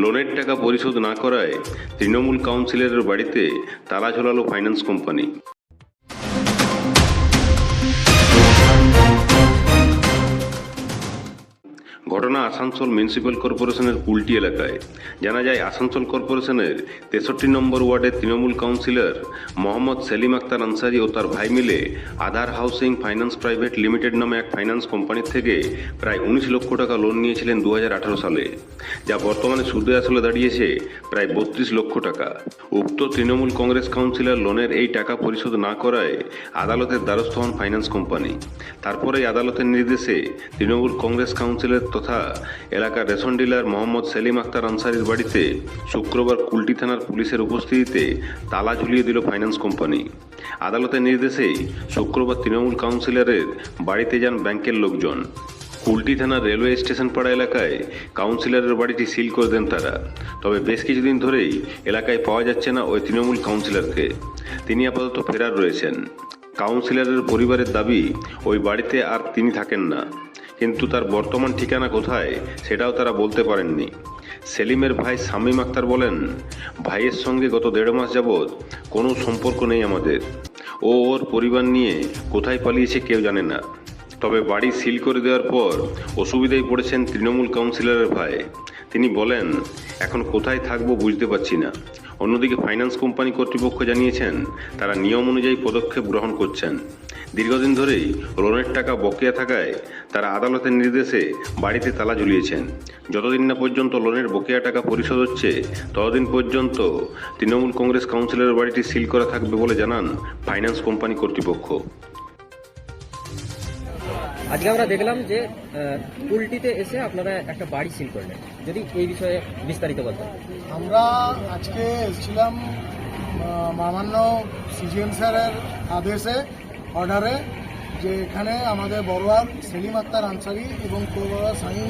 লোনের টাকা পরিশোধ না করায় তৃণমূল কাউন্সিলরের বাড়িতে তালা ঝোলালো ফাইন্যান্স কোম্পানি। ঘটনা আসানসোল মিউনিসিপ্যাল কর্পোরেশনের কুলটি এলাকায়। জানা যায়, আসানসোল কর্পোরেশনের তেষট্টি নম্বর ওয়ার্ডের তৃণমূল কাউন্সিলর মোহাম্মদ সেলিম আক্তার আনসারি ও তার ভাই মিলে Aadhar housing finance private limited নামে এক ফাইন্যান্স কোম্পানির থেকে প্রায় উনিশ লক্ষ টাকা লোন নিয়েছিলেন দু হাজার আঠারো সালে, যা বর্তমানে সুদে আসলে দাঁড়িয়েছে প্রায় বত্রিশ লক্ষ টাকা। উক্ত তৃণমূল কংগ্রেস কাউন্সিলর লোনের এই টাকা পরিশোধ না করায় আদালতের দ্বারস্থ হন ফাইন্যান্স কোম্পানি। তারপরেই আদালতের নির্দেশে তৃণমূল কংগ্রেস কাউন্সিলর তথা এলাকার রেশন ডিলার মোহাম্মদ সেলিম আক্তার আনসারির বাড়িতে শুক্রবার কুলটি থানার পুলিশের উপস্থিতিতে তালা ঝুলিয়ে দিল ফাইন্যান্স কোম্পানি। আদালতের নির্দেশেই শুক্রবার তৃণমূল কাউন্সিলরের বাড়িতে যান ব্যাংকের লোকজন। কুলটি থানার রেলওয়ে স্টেশন পাড়া এলাকায় কাউন্সিলরের বাড়িটি সিল করে দেন তারা। তবে বেশ কিছুদিন ধরেই এলাকায় পাওয়া যাচ্ছে না ওই তৃণমূল কাউন্সিলরকে। তিনি আপাতত ফেরার রয়েছেন। কাউন্সিলরের পরিবারের দাবি, ওই বাড়িতে আর তিনি থাকেন না। কিন্তু তার বর্তমান ঠিকানা কোথায় সেটাও তারা বলতে পারেননি। সেলিমের ভাই শামীম আক্তার বলেন, ভাইয়ের সঙ্গে গত দেড় মাস যাবৎ কোনো সম্পর্ক নেই আমাদের। ও ওর পরিবার নিয়ে কোথায় পালিয়েছে কেউ জানে না। তবে বাড়ি সিল করে দেওয়ার পর অসুবিধায় পড়েছেন তৃণমূল কাউন্সিলরের ভাই। তিনি বলেন, এখন কোথায় থাকব বুঝতে পারছি না। অন্যদিকে ফাইন্যান্স কোম্পানি কর্তৃপক্ষ জানিয়েছেন, তারা নিয়ম অনুযায়ী পদক্ষেপ গ্রহণ করছেন। দীর্ঘদিন ধরেই লোনের টাকা বকেয়া থাকায় তারা আদালতের নির্দেশে বাড়িতে তালা ঝুলিয়েছেন। যতদিন না পর্যন্ত লোনের বকেয়া টাকা পরিশোধ হচ্ছে, ততদিন পর্যন্ত তৃণমূল কংগ্রেস কাউন্সিলরের বাড়িটি সিল করা থাকবে বলে জানান ফাইন্যান্স কোম্পানি কর্তৃপক্ষ। আজকে আমরা দেখলাম যে পুলটিতে এসে আপনারা একটা বাড়ি সিল করলেন যদি এই বিষয়ে বিস্তারিত বলতেন। আমরা আজকে এসেছিলাম মামান্য সিজিএম স্যারের আদেশে অর্ডারে যে এখানে আমাদের বড়োয়ার সেলিম আক্তার আনসারি এবং কোবড়া সাইম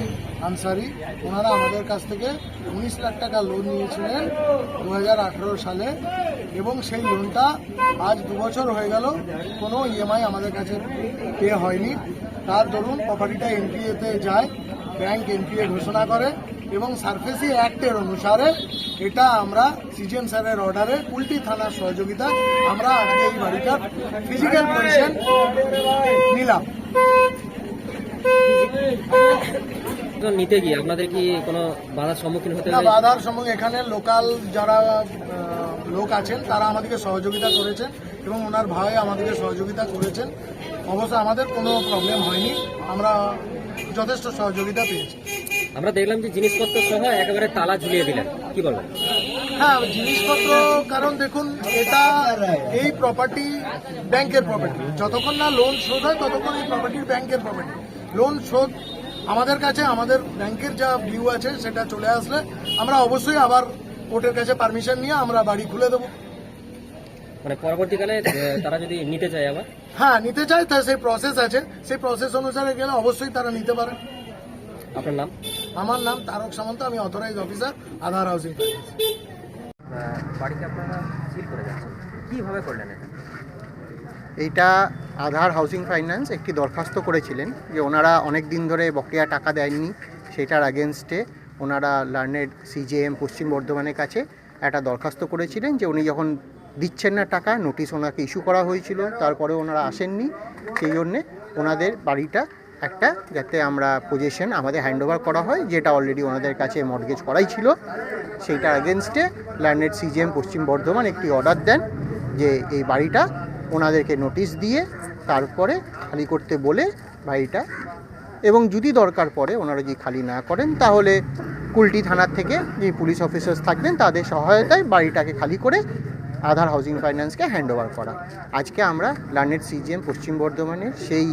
আনসারি, ওনারা আমাদের কাছ থেকে উনিশ লাখ টাকা লোন নিয়েছিলেন দু হাজার আঠারো সালে এবং সেই লোনটা আজ দু বছর হয়ে গেল, কোনো ইএমআই আমাদের কাছে পে হয়নি। তার দরুন প্রপার্টিটা এনপিএতে যায় ব্যাংক এনপিএ ঘোষণা করে এবং সারফেসি অ্যাক্টের অনুসারে এটা আমরা সিজিএম স্যারের অর্ডারে কুলটি থানার সহযোগিতা আমরা আজকে এই বাড়িটার ফিজিক্যাল পজিশন নিলাম। নিতে গিয়ে আপনাদের কি কোনো বাধার সম্মুখীন হতে না বাধার সঙ্গে এখানে লোকাল যারা লোক আছেন তারা আমাদেরকে সহযোগিতা করেছেন এবং ওনার ভাই আমাদেরকে সহযোগিতা করেছেন। অবশ্য আমাদের কোনো প্রবলেম হয়নি আমরা যথেষ্ট সহযোগিতা পেয়েছি। আমরা দেখলাম যে জিনিসপত্র সহ একেবারে তালা ঝুলিয়ে দিলেন। কি বলবেন হ্যাঁ জিনিসপত্র কারণ দেখুন এটা এই প্রপার্টি ব্যাংকের প্রপার্টি যতক্ষণ না লোন শোধ হয় ততক্ষণ এই প্রপার্টির ব্যাংকের প্রপার্টি লোন শোধ আমাদের কাছে আমাদের ব্যাংকের যা ভিউ আছে সেটা চলে আসলে আমরা অবশ্যই আবার কোর্টের কাছে পারমিশন নিয়ে আমরা বাড়ি খুলে দেবো। মানে পরবর্তীকালে তারা যদি নিতে চায় আবার? হ্যাঁ নিতে চায় তা সেই প্রসেস আছে। সেই প্রসেস অনুসারে গেলে অবশ্যই তারা নিতে পারে। আপনার নাম? আমার নাম তারক সামন্ত আমি অথরাইজ অফিসার আধার হাউসিং বাড়িতে আপনারা সিল করে যাচ্ছেন। কীভাবে করলেন এটা? এইটা আধার হাউসিং ফাইন্যান্স একটি দরখাস্ত করেছিলেন যে ওনারা অনেক দিন ধরে বকেয়া টাকা দেননি সেটার আগেনস্টে ওনারা লার্নেড সিজেএম পশ্চিম বর্ধমানের কাছে একটা দরখাস্ত করেছিলেন যে উনি যখন দিচ্ছেন না টাকা নোটিশ ওনাকে ইস্যু করা হয়েছিল তারপরে ওনারা আসেননি সেই জন্যে ওনাদের বাড়িটা একটা, যাতে আমরা পজিশন আমাদের হ্যান্ডওভার করা হয়, যেটা অলরেডি ওনাদের কাছে মর্গেজ করাই ছিল। সেইটার আগেনস্টে ল্যান্ডেড সিজিএম পশ্চিম বর্ধমান একটি অর্ডার দেন, যে এই বাড়িটা ওনাদেরকে নোটিশ দিয়ে তারপরে খালি করতে বলে বাড়িটা। এবং যদি দরকার পড়ে ওনারা যদি খালি না করেন, তাহলে কুলটি থানার থেকে যে পুলিশ অফিসার্স থাকবেন, তাদের সহায়তায় বাড়িটাকে খালি করে আধার হাউজিং ফাইন্যান্সকে হ্যান্ড ওভার করা। আজকে আমরা লার্নেড সিজিএম পশ্চিম বর্ধমানের সেই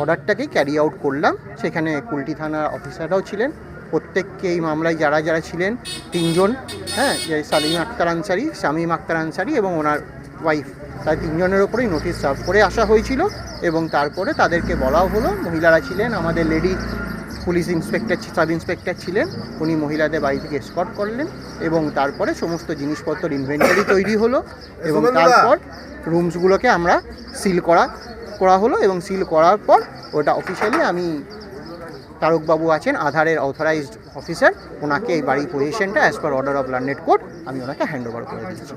অর্ডারটাকেই ক্যারি আউট করলাম। সেখানে কুলটি থানার অফিসাররাও ছিলেন। প্রত্যেককে এই মামলায় যারা যারা ছিলেন, তিনজন হ্যাঁ সালিম আক্তার আনসারি, শামীম আক্তার আনসারি এবং ওনার ওয়াইফ তাই তিনজনের ওপরেই নোটিশ সার্ভ করে আসা হয়েছিল এবং তারপরে তাদেরকে বলাও হলো, মহিলারা ছিলেন, আমাদের lady police inspector sub inspector ছিলেন। উনি মহিলাদের বাড়ি থেকে স্কট করলেন এবং তারপরে সমস্ত জিনিসপত্র ইনভেন্টারি তৈরি হলো এবং তারপর রুমসগুলোকে আমরা সিল করা করা হলো এবং সিল করার পর ওটা অফিসিয়ালি আমি তারকবাবু আছেন আধারের অথরাইজড অফিসার ওনাকে এই বাড়ির পজিশনটা as per order of learned court আমি ওনাকে হ্যান্ড ওভার করে দিচ্ছি